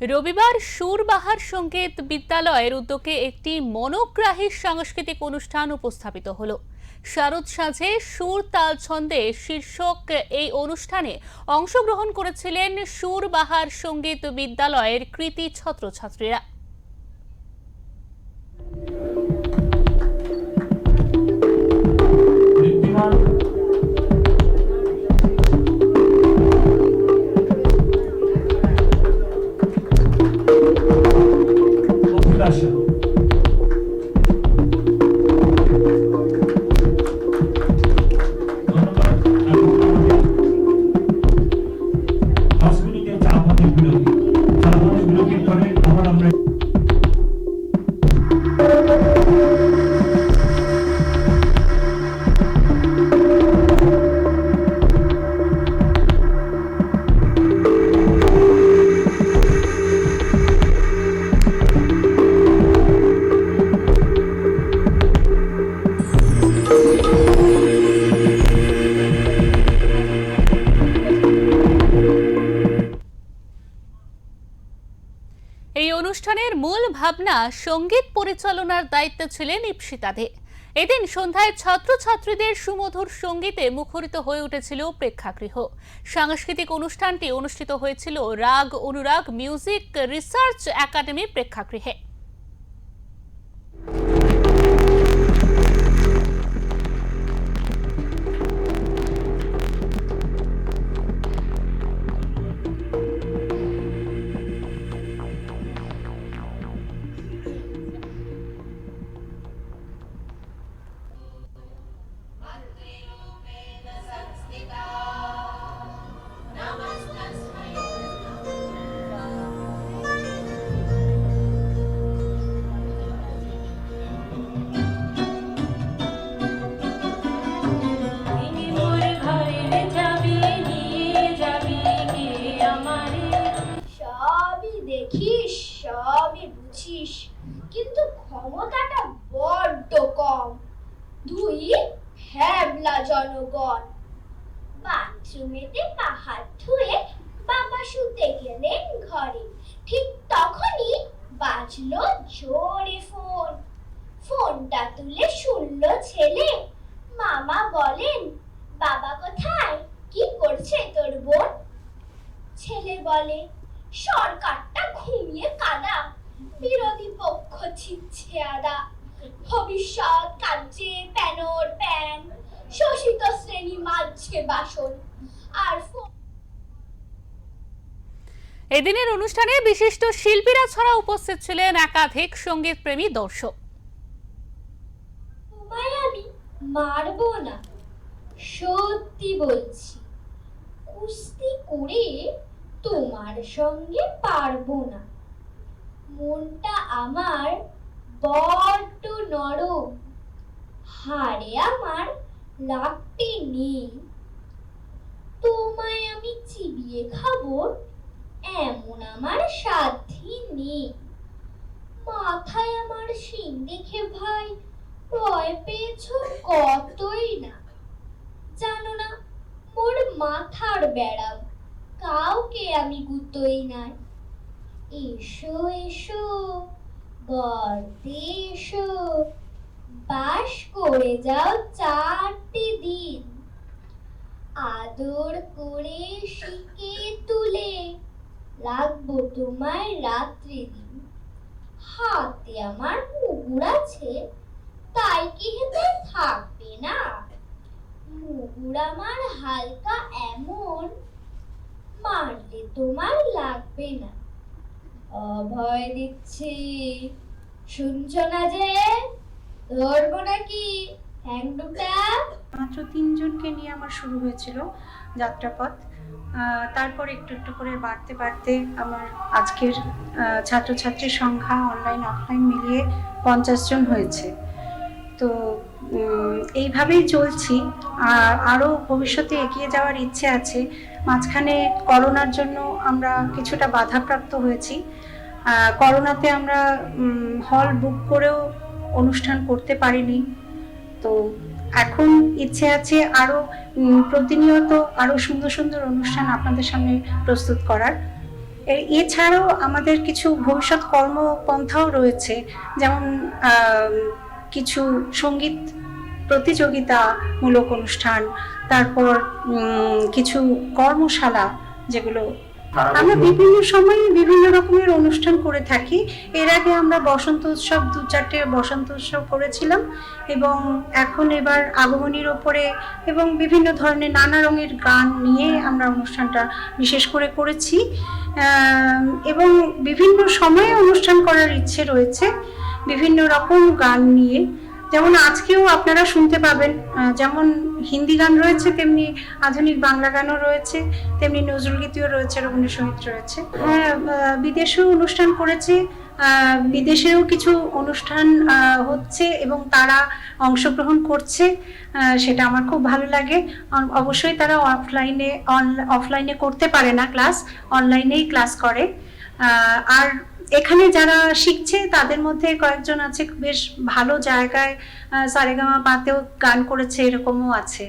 রবিবার সুরবাহার সংগীত বিদ্যালয়ের উদ্যোগে একটি মনোগ্রাহী সাংস্কৃতিক অনুষ্ঠান উপস্থাপিত হলো। শারদ সাঁঝে সুর তাল ছন্দে শীর্ষক এই অনুষ্ঠানে অংশগ্রহণ করেছিলেন সুরবাহার সংগীত বিদ্যালয়ের কৃতি ছাত্রছাত্রীরা। অনুষ্ঠানের মূল ভাবনা সংগীত পরিচালনার দায়িত্বে ছিলেন ইপসিতা দে। এদিন সন্ধ্যায় ছাত্রছাত্রীদের সুমধুর সঙ্গীতে মুখরিত হয়ে উঠেছিল প্রেক্ষাগৃহ। সাংস্কৃতিক অনুষ্ঠানটি অনুষ্ঠিত হয়েছিল রাগ অনুরাগ মিউজিক রিসার্চ একাডেমি প্রেক্ষাগৃহে। বুঝিস কিন্তু ক্ষমতাটা বড্ড কম। দুই হ্যাবলা জনগণ বাথরুমেতে পা হাত ধুয়ে বাবা শুতে গেলেন ঘরে। ঠিক তখনই বাজলো জোরে ফোন। ফোনটা তুলে শুনলো ছেলে। মামা বলেন, বাবা কোথায়? কি করছে তোর বোন? ছেলে বলে, সরকারটা ঘুমিয়ে কাদা বিরোধী পক্ষ ছিচ্ছে আদা। ভবিষ্যৎ কাজে প্যানর প্যান। শোষিত শ্রেণি মাঝছে বাসন। আর এদিনের অনুষ্ঠানে বিশিষ্ট শিল্পীরা ছাড়া উপস্থিত ছিলেন একাধিক সংগীত প্রেমী দর্শক আমি মারবো না সত্যি বলছি। কুস্তি করে তোমার সঙ্গে পারব না। মনটা আমার বড্ড নরম। হাড়ে আমার লাগতে নেই। তোমায় আমি চিবিয়ে খাব, এমন আমার সাধ্যি নেই। মাথায় আমার শিং দেখে ভাই, ভয় পেয়েছ কতই না? জানো না, মোর মাথার বেড়াম কাউকে আমি গুতোই নাই। এসো এসো, গর্তে এসো। বাস করে যাও চারটি দিন। আদর করে শিখে তুলে রাখব তোমায় রাত্রি দিন। হাতে আমার মুগুর আছে, তাই কি থাকবে না? মুগুর আমার হালকা এমন, মারলে তোমার লাগবে না। অভয় দিচ্ছি। শুনছো না যে? ধরবো নাকি? মাত্র তিনজনকে নিয়ে আমার শুরু হয়েছিল যাত্রাপথ। তারপর একটু একটু করে বাড়তে বাড়তে আমার আজকের ছাত্রছাত্রীর সংখ্যা অনলাইন অফলাইন মিলিয়ে পঞ্চাশ জন হয়েছে। তো এইভাবেই চলছি। আর আরও ভবিষ্যতে এগিয়ে যাওয়ার ইচ্ছে আছে। মাঝখানে করোনার জন্য আমরা কিছুটা বাধাপ্রাপ্ত হয়েছি। করোনাতে আমরা হল বুক করেও অনুষ্ঠান করতে পারিনি। তো এখন ইচ্ছে আছে আরও প্রতিনিয়ত আরও সুন্দর সুন্দর অনুষ্ঠান আপনাদের সামনে প্রস্তুত করার। এছাড়াও আমাদের কিছু ভবিষ্যৎ কর্মপন্থাও রয়েছে। যেমন কিছু সংগীত প্রতিযোগিতামূলক অনুষ্ঠান তারপর কিছু কর্মশালা যেগুলো আমরা বিভিন্ন সময়ে বিভিন্ন রকমের অনুষ্ঠান করে থাকি। এর আগে আমরা বসন্ত উৎসব দু চারটে বসন্ত উৎসব করেছিলাম এবং এখন এবার আগমনীর ওপরে এবং বিভিন্ন ধরনের নানা রঙের গান নিয়ে আমরা অনুষ্ঠানটা বিশেষ করে করেছি। এবং বিভিন্ন সময়ে অনুষ্ঠান করার ইচ্ছে রয়েছে বিভিন্ন রকম গান নিয়ে। যেমন আজকেও আপনারা শুনতে পাবেন যেমন হিন্দি গান রয়েছে, তেমনি আধুনিক বাংলা গানও রয়েছে, তেমনি নজরুল গীতিও রয়েছে রবীন্দ্রসঙ্গীত রয়েছে। হ্যাঁ বিদেশেও অনুষ্ঠান করেছে বিদেশেও কিছু অনুষ্ঠান হচ্ছে এবং তারা অংশগ্রহণ করছে সেটা আমার খুব ভালো লাগে। অবশ্যই তারা অফলাইনে অফলাইনে করতে পারে না ক্লাস, অনলাইনেই ক্লাস করে। আর এখানে যারা শিখছে, তাদের মধ্যে কয়েকজন আছে বেশ ভালো জায়গায় সারেগামা পাতেও গান করেছে, এরকমও আছে।